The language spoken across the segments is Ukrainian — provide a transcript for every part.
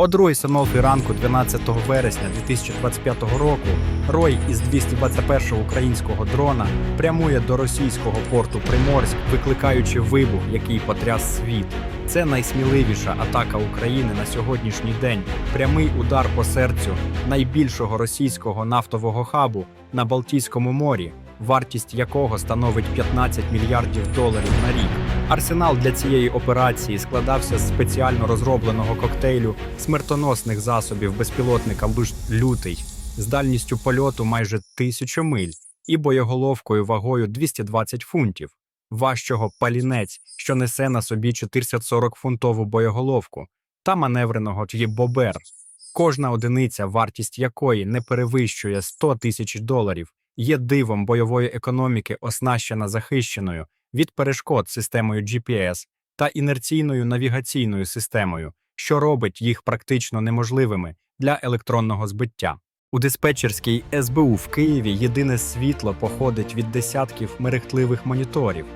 О 2.00 ранку 12 вересня 2025 року Рой із 221 українського дрона прямує до російського порту Приморськ, викликаючи вибух, який потряс світ. Це найсміливіша атака України на сьогоднішній день. Прямий удар по серцю найбільшого російського нафтового хабу на Балтійському морі, вартість якого становить 15 мільярдів доларів на рік. Арсенал для цієї операції складався з спеціально розробленого коктейлю смертоносних засобів безпілотника «Луж- лютий з дальністю польоту майже тисячу миль і боєголовкою вагою 220 фунтів, важчого палінець, що несе на собі 440-фунтову боєголовку, та маневреного бобер, кожна одиниця, вартість якої не перевищує 100 тисяч доларів, є дивом бойової економіки, оснащена захищеною від перешкод системою GPS та інерційною навігаційною системою, що робить їх практично неможливими для електронного збиття. У диспетчерській СБУ в Києві єдине світло походить від десятків мерехтливих моніторів.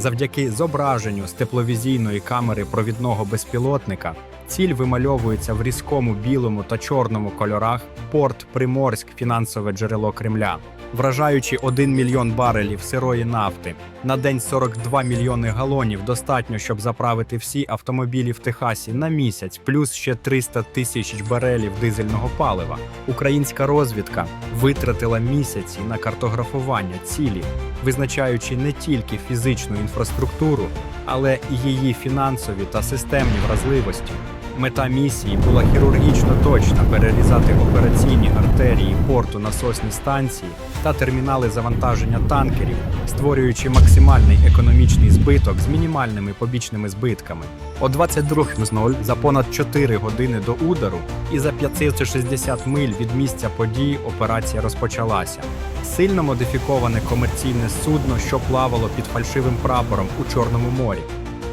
Завдяки зображенню з тепловізійної камери провідного безпілотника ціль вимальовується в різкому білому та чорному кольорах порт Приморськ, фінансове джерело Кремля, вражаючи 1 мільйон барелів сирої нафти. На день 42 мільйони галонів достатньо, щоб заправити всі автомобілі в Техасі на місяць, плюс ще 300 тисяч барелів дизельного палива. Українська розвідка витратила місяці на картографування цілі, визначаючи не тільки фізичну інфраструктуру, але і її фінансові та системні вразливості. Мета місії була хірургічно точно перерізати операційні артерії порту насосні станції та термінали завантаження танкерів, створюючи максимальний економічний збиток з мінімальними побічними збитками. О 22.00 за понад 4 години до удару і за 560 миль від місця події операція розпочалася. Сильно модифіковане комерційне судно, що плавало під фальшивим прапором у Чорному морі.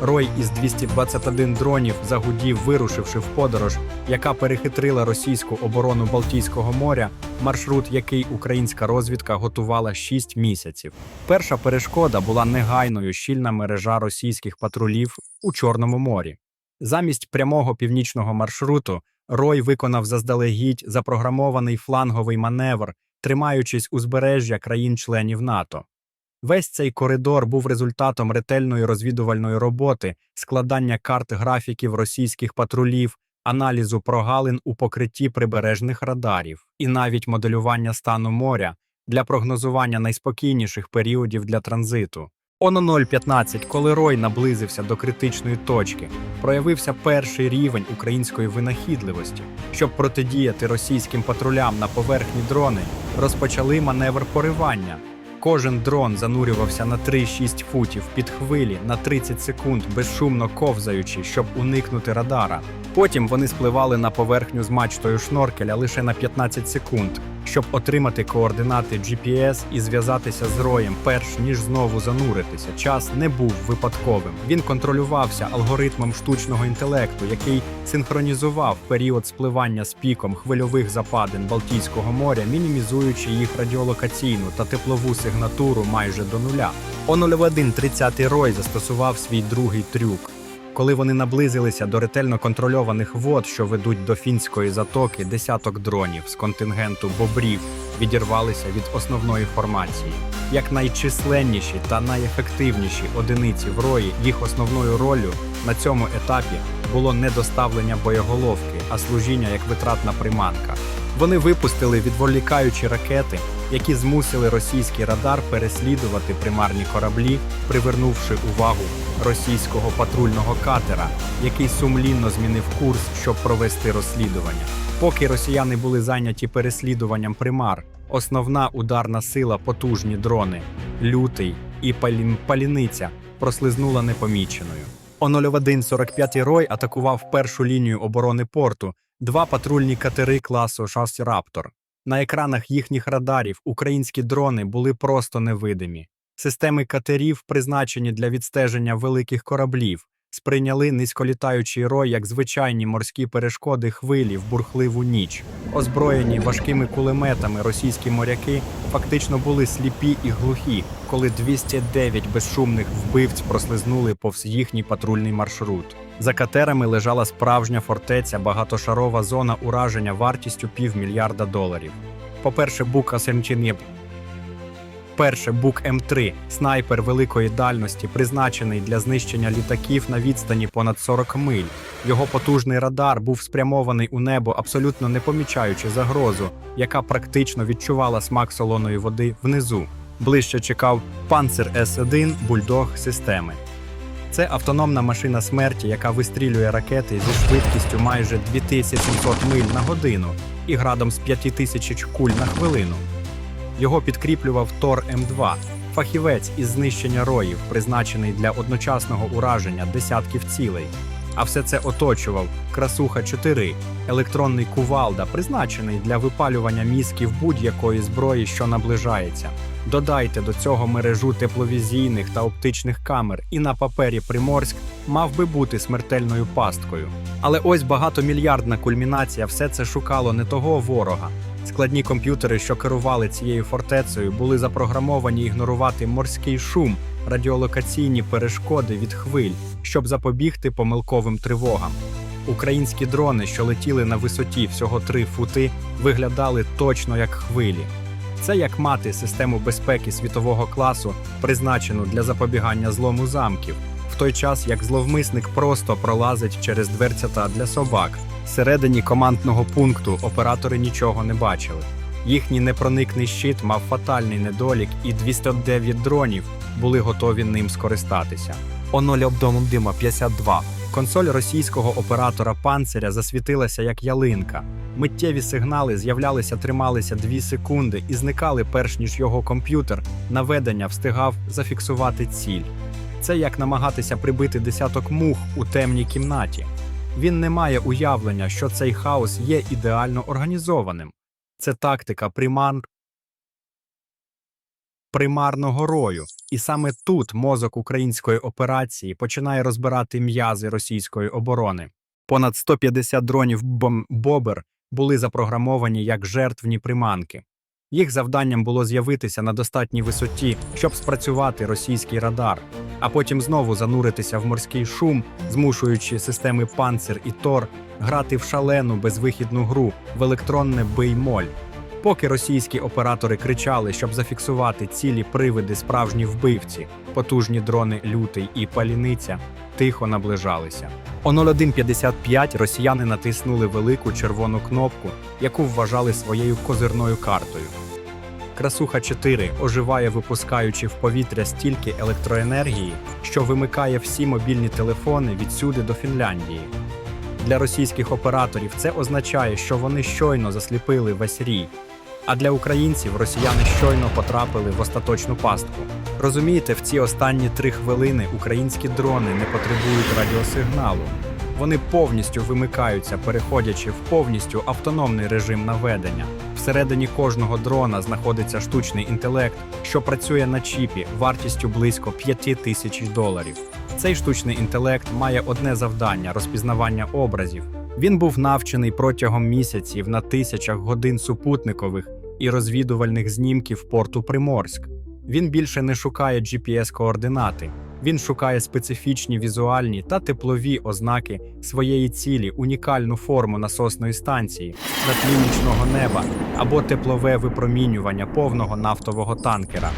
Рой із 221 дронів загудів, вирушивши в подорож, яка перехитрила російську оборону Балтійського моря, маршрут, який українська розвідка готувала 6 місяців. Перша перешкода була негайною щільна мережа російських патрулів у Чорному морі. Замість прямого північного маршруту Рой виконав заздалегідь запрограмований фланговий маневр, тримаючись узбережжя країн-членів НАТО. Весь цей коридор був результатом ретельної розвідувальної роботи, складання карт графіків російських патрулів, аналізу прогалин у покритті прибережних радарів і навіть моделювання стану моря для прогнозування найспокійніших періодів для транзиту. О 0.15, коли Рой наблизився до критичної точки, проявився перший рівень української винахідливості. Щоб протидіяти російським патрулям на поверхні дрони, розпочали маневр поривання. Кожен дрон занурювався на 3-6 футів під хвилі на 30 секунд, безшумно ковзаючи, щоб уникнути радара. Потім вони спливали на поверхню з мачтою шноркеля лише на 15 секунд, щоб отримати координати GPS і зв'язатися з роєм, перш ніж знову зануритися. Час не був випадковим. Він контролювався алгоритмом штучного інтелекту, який синхронізував період спливання з піком хвильових западин Балтійського моря, мінімізуючи їх радіолокаційну та теплову сигнатуру майже до нуля. О 01.30 Рой застосував свій другий трюк. Коли вони наблизилися до ретельно контрольованих вод, що ведуть до фінської затоки, десяток дронів з контингенту бобрів відірвалися від основної формації. Як найчисленніші та найефективніші одиниці в рої, їх основною ролью на цьому етапі було не доставлення боєголовки, а служіння як витратна приманка. Вони випустили відволікаючі ракети, які змусили російський радар переслідувати примарні кораблі, привернувши увагу російського патрульного катера, який сумлінно змінив курс, щоб провести розслідування. Поки росіяни були зайняті переслідуванням примар, основна ударна сила, потужні дрони, лютий і палін... паліниця прослизнула непоміченою. О 01.45 Рой атакував першу лінію оборони порту, два патрульні катери класу «Шас Раптор». На екранах їхніх радарів українські дрони були просто невидимі. Системи катерів, призначені для відстеження великих кораблів, сприйняли низьколітаючий рой як звичайні морські перешкоди хвилі в бурхливу ніч. Озброєні важкими кулеметами російські моряки фактично були сліпі і глухі, коли 209 безшумних вбивць прослизнули повз їхній патрульний маршрут. За катерами лежала справжня фортеця, багатошарова зона ураження вартістю півмільярда доларів. По-перше, Бук Асенчинєб. Перше Бук М3 снайпер великої дальності, призначений для знищення літаків на відстані понад 40 миль. Його потужний радар був спрямований у небо, абсолютно не помічаючи загрозу, яка практично відчувала смак солоної води внизу. Ближче чекав Панцер С1 бульдог системи. Це автономна машина смерті, яка вистрілює ракети зі швидкістю майже 2700 миль на годину і градом з 5000 куль на хвилину. Його підкріплював Тор М2, фахівець із знищення роїв, призначений для одночасного ураження десятків цілей. А все це оточував Красуха 4, електронний кувалда, призначений для випалювання мізків будь-якої зброї, що наближається. Додайте до цього мережу тепловізійних та оптичних камер, і на папері Приморськ мав би бути смертельною пасткою. Але ось багатомільярдна кульмінація все це шукало не того ворога. Складні комп'ютери, що керували цією фортецею, були запрограмовані ігнорувати морський шум, радіолокаційні перешкоди від хвиль, щоб запобігти помилковим тривогам. Українські дрони, що летіли на висоті всього 3 фути, виглядали точно як хвилі. Це як мати систему безпеки світового класу, призначену для запобігання злому замків, в той час як зловмисник просто пролазить через дверцята для собак. Всередині командного пункту оператори нічого не бачили. Їхній непроникний щит мав фатальний недолік, і 209 дронів були готові ним скористатися. Оноль обдомом дима 52. Консоль російського оператора панциря засвітилася як ялинка. Миттєві сигнали з'являлися, трималися 2 секунди і зникали, перш ніж його комп'ютер наведення встигав зафіксувати ціль. Це як намагатися прибити десяток мух у темній кімнаті. Він не має уявлення, що цей хаос є ідеально організованим. Це тактика примар... примарного рою, і саме тут мозок української операції починає розбирати м'язи російської оборони. Понад 150 дронів. Бобер були запрограмовані як жертвні приманки. Їх завданням було з'явитися на достатній висоті, щоб спрацювати російський радар, а потім знову зануритися в морський шум, змушуючи системи Панцир і Тор грати в шалену безвихідну гру в електронне бий-моль. Поки російські оператори кричали, щоб зафіксувати цілі привиди справжні вбивці, потужні дрони Лютий і Паліниця тихо наближалися. О 01.55 росіяни натиснули велику червону кнопку, яку вважали своєю козирною картою. Красуха 4 оживає, випускаючи в повітря стільки електроенергії, що вимикає всі мобільні телефони відсюди до Фінляндії. Для російських операторів це означає, що вони щойно засліпили весь рій. А для українців росіяни щойно потрапили в остаточну пастку. Розумієте, в ці останні три хвилини українські дрони не потребують радіосигналу. Вони повністю вимикаються, переходячи в повністю автономний режим наведення. Всередині кожного дрона знаходиться штучний інтелект, що працює на чіпі вартістю близько 5 тисяч доларів. Цей штучний інтелект має одне завдання розпізнавання образів. Він був навчений протягом місяців на тисячах годин супутникових і розвідувальних знімків порту Приморськ. Він більше не шукає GPS-координати. Він шукає специфічні візуальні та теплові ознаки своєї цілі, унікальну форму насосної станції на тлі нічного неба або теплове випромінювання повного нафтового танкера.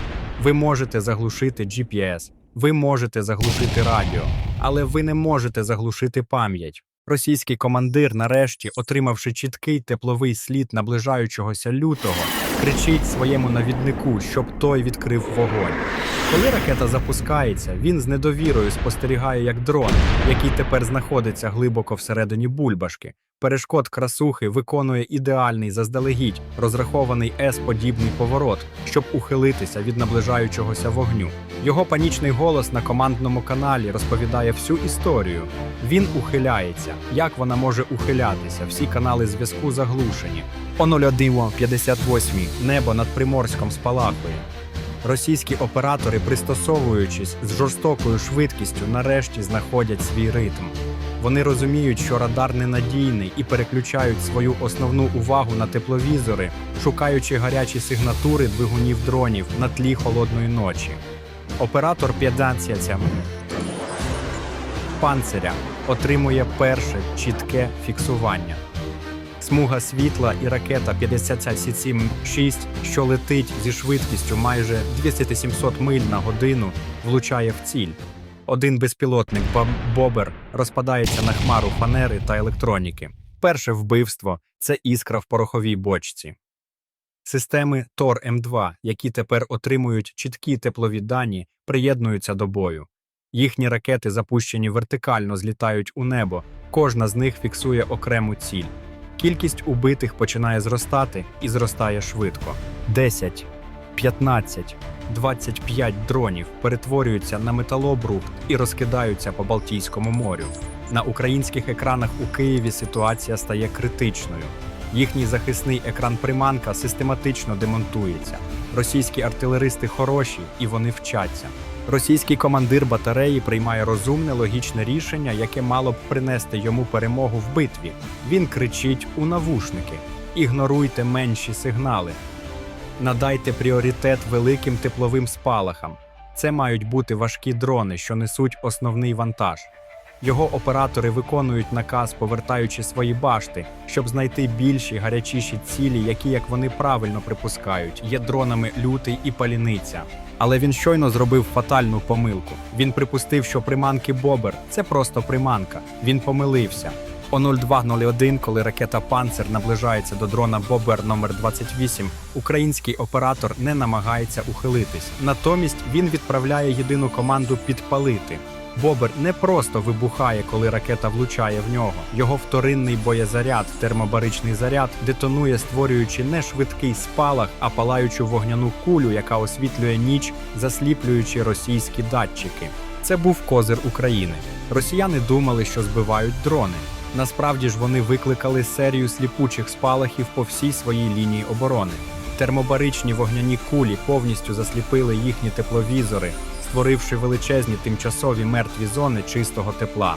Ви можете заглушити GPS, ви можете заглушити радіо, але ви не можете заглушити пам'ять. Російський командир, нарешті, отримавши чіткий тепловий слід наближаючогося лютого, кричить своєму навіднику, щоб той відкрив вогонь. Коли ракета запускається, він з недовірою спостерігає як дрон, який тепер знаходиться глибоко всередині бульбашки. Перешкод красухи виконує ідеальний заздалегідь розрахований С-подібний поворот, щоб ухилитися від наближаючогося вогню. Його панічний голос на командному каналі розповідає всю історію. Він ухиляється. Як вона може ухилятися? Всі канали зв'язку заглушені. О 01.58 небо над Приморськом спалахує. Російські оператори, пристосовуючись з жорстокою швидкістю, нарешті знаходять свій ритм. Вони розуміють, що радар ненадійний і переключають свою основну увагу на тепловізори, шукаючи гарячі сигнатури двигунів дронів на тлі холодної ночі. Оператор 15 панциря отримує перше чітке фіксування. Смуга світла і ракета 57-6, що летить зі швидкістю майже 200-700 миль на годину, влучає в ціль. Один безпілотник Боб- Бобер розпадається на хмару фанери та електроніки. Перше вбивство це іскра в пороховій бочці. Системи Тор М2, які тепер отримують чіткі теплові дані, приєднуються до бою. Їхні ракети, запущені вертикально, злітають у небо. Кожна з них фіксує окрему ціль. Кількість убитих починає зростати і зростає швидко. 10, 15, 25 дронів перетворюються на металобрухт і розкидаються по Балтійському морю. На українських екранах у Києві ситуація стає критичною. Їхній захисний екран приманка систематично демонтується. Російські артилеристи хороші і вони вчаться. Російський командир батареї приймає розумне логічне рішення, яке мало б принести йому перемогу в битві. Він кричить у навушники: ігноруйте менші сигнали. Надайте пріоритет великим тепловим спалахам. Це мають бути важкі дрони, що несуть основний вантаж. Його оператори виконують наказ, повертаючи свої башти, щоб знайти більші гарячіші цілі, які, як вони правильно припускають, є дронами лютий і паліниця. Але він щойно зробив фатальну помилку. Він припустив, що приманки Бобер це просто приманка. Він помилився. О 02.01, коли ракета Панцер наближається до дрона Бобер номер 28 український оператор не намагається ухилитись. Натомість він відправляє єдину команду підпалити. Бобер не просто вибухає, коли ракета влучає в нього. Його вторинний боєзаряд, термобаричний заряд, детонує, створюючи не швидкий спалах, а палаючу вогняну кулю, яка освітлює ніч, засліплюючи російські датчики. Це був козир України. Росіяни думали, що збивають дрони. Насправді ж вони викликали серію сліпучих спалахів по всій своїй лінії оборони. Термобаричні вогняні кулі повністю засліпили їхні тепловізори, створивши величезні тимчасові мертві зони чистого тепла.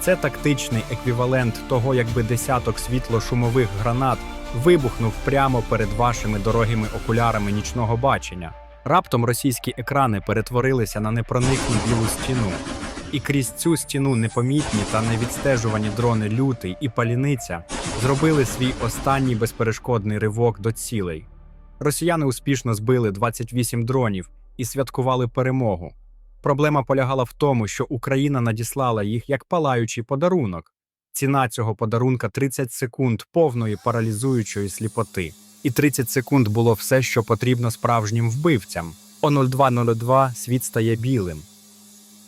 Це тактичний еквівалент того, якби десяток світло-шумових гранат вибухнув прямо перед вашими дорогими окулярами нічного бачення. Раптом російські екрани перетворилися на непроникну білу стіну. І крізь цю стіну непомітні та невідстежувані дрони лютий і паліниця зробили свій останній безперешкодний ривок до цілей. Росіяни успішно збили 28 дронів і святкували перемогу. Проблема полягала в тому, що Україна надіслала їх як палаючий подарунок. Ціна цього подарунка 30 секунд повної паралізуючої сліпоти. І 30 секунд було все, що потрібно справжнім вбивцям. О 02.02 світ стає білим.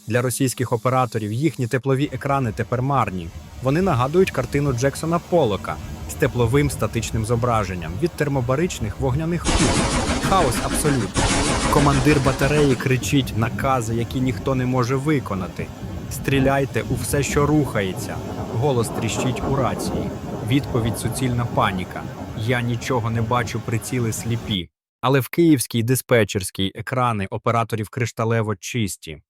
Для російських операторів їхні теплові екрани тепер марні. Вони нагадують картину Джексона Полока з тепловим статичним зображенням від термобаричних вогняних куль. Хаос абсолютний. Командир батареї кричить накази, які ніхто не може виконати. Стріляйте у все, що рухається. Голос тріщить у рації. Відповідь суцільна паніка. Я нічого не бачу, приціли сліпі. Але в київській диспетчерській екрани операторів кришталево чисті.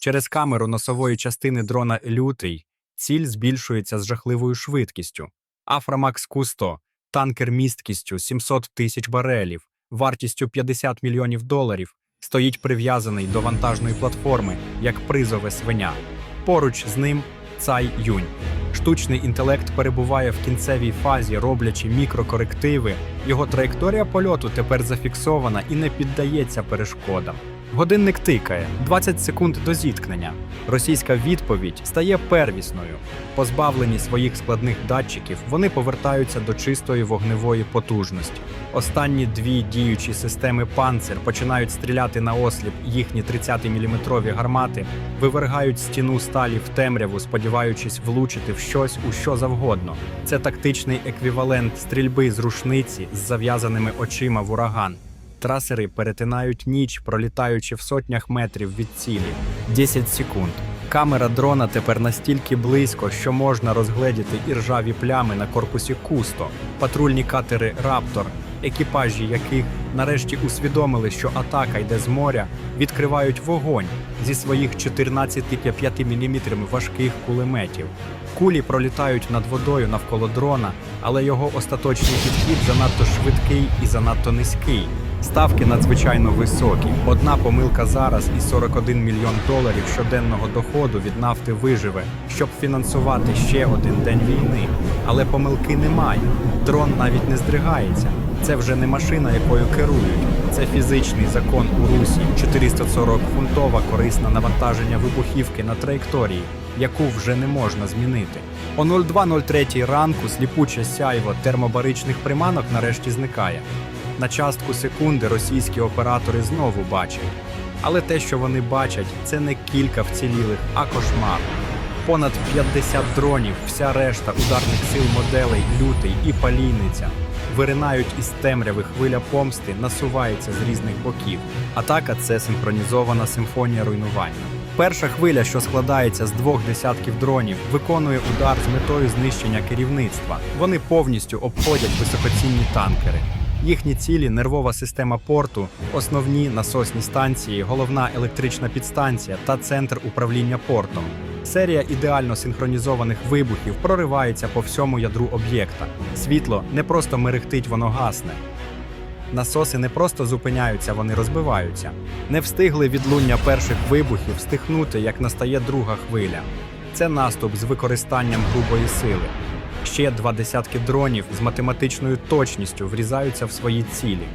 Через камеру носової частини дрона Лютий ціль збільшується з жахливою швидкістю. Афрамакс Q100 – танкер місткістю 700 тисяч барелів, вартістю 50 мільйонів доларів, стоїть прив'язаний до вантажної платформи як призове свиня. Поруч з ним Цай Юнь. Штучний інтелект перебуває в кінцевій фазі, роблячи мікрокорективи. Його траєкторія польоту тепер зафіксована і не піддається перешкодам. Годинник тикає 20 секунд до зіткнення. Російська відповідь стає первісною. Позбавлені своїх складних датчиків, вони повертаються до чистої вогневої потужності. Останні дві діючі системи панцир починають стріляти на осліп їхні 30-мм гармати, вивергають стіну сталі в темряву, сподіваючись влучити в щось у що завгодно. Це тактичний еквівалент стрільби з рушниці з зав'язаними очима в ураган. Трасери перетинають ніч, пролітаючи в сотнях метрів від цілі. 10 секунд. Камера дрона тепер настільки близько, що можна розгледіти іржаві плями на корпусі Кусто, патрульні катери Раптор, екіпажі яких нарешті усвідомили, що атака йде з моря, відкривають вогонь зі своїх 14,5 мм важких кулеметів. Кулі пролітають над водою навколо дрона, але його остаточний підхід занадто швидкий і занадто низький. Ставки надзвичайно високі. Одна помилка зараз і 41 мільйон доларів щоденного доходу від нафти виживе, щоб фінансувати ще один день війни. Але помилки немає. Дрон навіть не здригається. Це вже не машина, якою керують. Це фізичний закон у Русі, 440 фунтова корисна навантаження вибухівки на траєкторії, яку вже не можна змінити. О 02.03 ранку сліпуче сяйво термобаричних приманок нарешті зникає. На частку секунди російські оператори знову бачать. Але те, що вони бачать, це не кілька вцілілих, а кошмар. Понад 50 дронів, вся решта ударних сил моделей, лютий і палійниця. Виринають із темряви хвиля помсти, насуваються з різних боків. Атака це синхронізована симфонія руйнування. Перша хвиля, що складається з двох десятків дронів, виконує удар з метою знищення керівництва. Вони повністю обходять високоцінні танкери. Їхні цілі нервова система порту, основні насосні станції, головна електрична підстанція та центр управління портом. Серія ідеально синхронізованих вибухів проривається по всьому ядру об'єкта. Світло не просто мерехтить, воно гасне. Насоси не просто зупиняються, вони розбиваються. Не встигли відлуння перших вибухів стихнути, як настає друга хвиля. Це наступ з використанням грубої сили. Ще два десятки дронів з математичною точністю врізаються в свої цілі.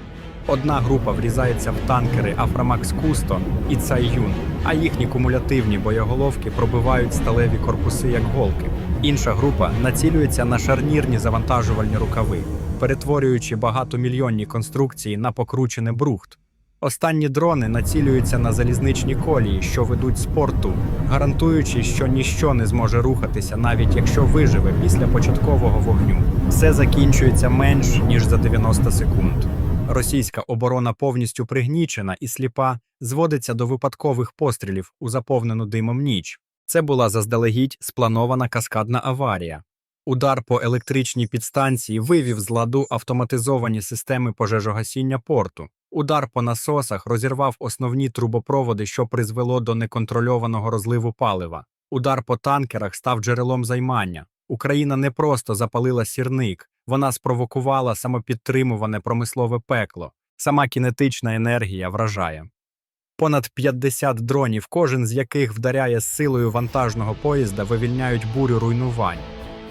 Одна група врізається в танкери Афрамакс Кусто і Цайюн, а їхні кумулятивні боєголовки пробивають сталеві корпуси як голки. Інша група націлюється на шарнірні завантажувальні рукави, перетворюючи багатомільйонні конструкції на покручене брухт. Останні дрони націлюються на залізничні колії, що ведуть з порту, гарантуючи, що ніщо не зможе рухатися, навіть якщо виживе після початкового вогню. Все закінчується менш ніж за 90 секунд. Російська оборона повністю пригнічена і сліпа зводиться до випадкових пострілів у заповнену димом ніч. Це була заздалегідь спланована каскадна аварія. Удар по електричній підстанції вивів з ладу автоматизовані системи пожежогасіння порту. Удар по насосах розірвав основні трубопроводи, що призвело до неконтрольованого розливу палива. Удар по танкерах став джерелом займання. Україна не просто запалила сірник, вона спровокувала самопідтримуване промислове пекло. Сама кінетична енергія вражає. Понад 50 дронів, кожен з яких вдаряє з силою вантажного поїзда, вивільняють бурю руйнувань.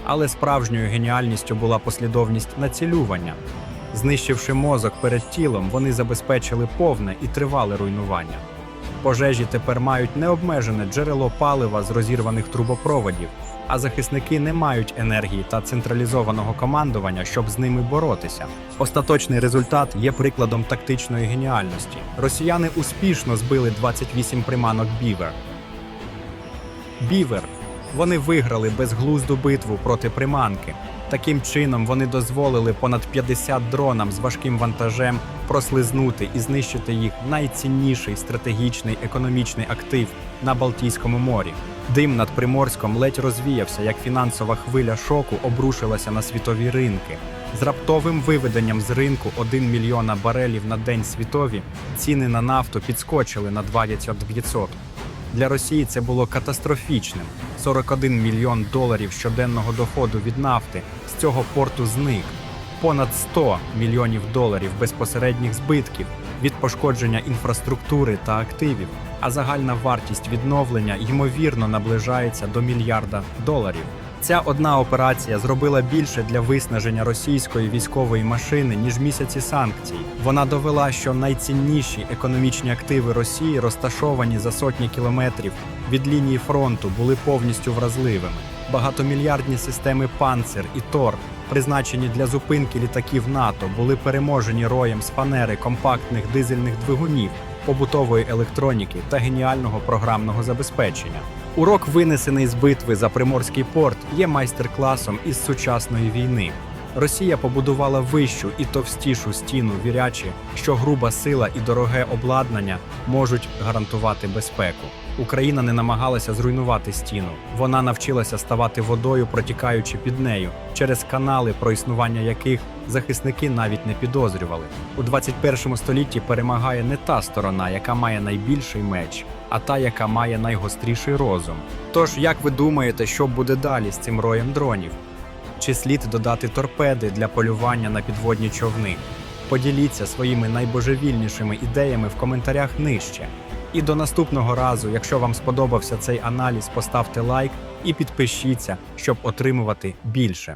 Але справжньою геніальністю була послідовність націлювання. Знищивши мозок перед тілом, вони забезпечили повне і тривале руйнування. Пожежі тепер мають необмежене джерело палива з розірваних трубопроводів, а захисники не мають енергії та централізованого командування, щоб з ними боротися. Остаточний результат є прикладом тактичної геніальності. Росіяни успішно збили 28 приманок Бівер. Бівер. Вони виграли безглузду битву проти приманки. Таким чином вони дозволили понад 50 дронам з важким вантажем прослизнути і знищити їх найцінніший стратегічний економічний актив на Балтійському морі. Дим над Приморськом ледь розвіявся, як фінансова хвиля шоку обрушилася на світові ринки. З раптовим виведенням з ринку 1 мільйона барелів на день світові ціни на нафту підскочили на 20%. Для Росії це було катастрофічним. 41 мільйон доларів щоденного доходу від нафти з цього порту зник. Понад 100 мільйонів доларів безпосередніх збитків від пошкодження інфраструктури та активів, а загальна вартість відновлення ймовірно наближається до мільярда доларів. Ця одна операція зробила більше для виснаження російської військової машини ніж місяці санкцій. Вона довела, що найцінніші економічні активи Росії, розташовані за сотні кілометрів від лінії фронту, були повністю вразливими. Багатомільярдні системи Панцир і Тор, призначені для зупинки літаків НАТО, були переможені роєм з фанери компактних дизельних двигунів, побутової електроніки та геніального програмного забезпечення. Урок, винесений з битви за Приморський порт, є майстер-класом із сучасної війни. Росія побудувала вищу і товстішу стіну, вірячи, що груба сила і дороге обладнання можуть гарантувати безпеку. Україна не намагалася зруйнувати стіну. Вона навчилася ставати водою, протікаючи під нею, через канали, про існування яких захисники навіть не підозрювали. У 21 столітті перемагає не та сторона, яка має найбільший меч, а та, яка має найгостріший розум. Тож, як ви думаєте, що буде далі з цим роєм дронів? Чи слід додати торпеди для полювання на підводні човни? Поділіться своїми найбожевільнішими ідеями в коментарях нижче. І до наступного разу, якщо вам сподобався цей аналіз, поставте лайк і підпишіться, щоб отримувати більше.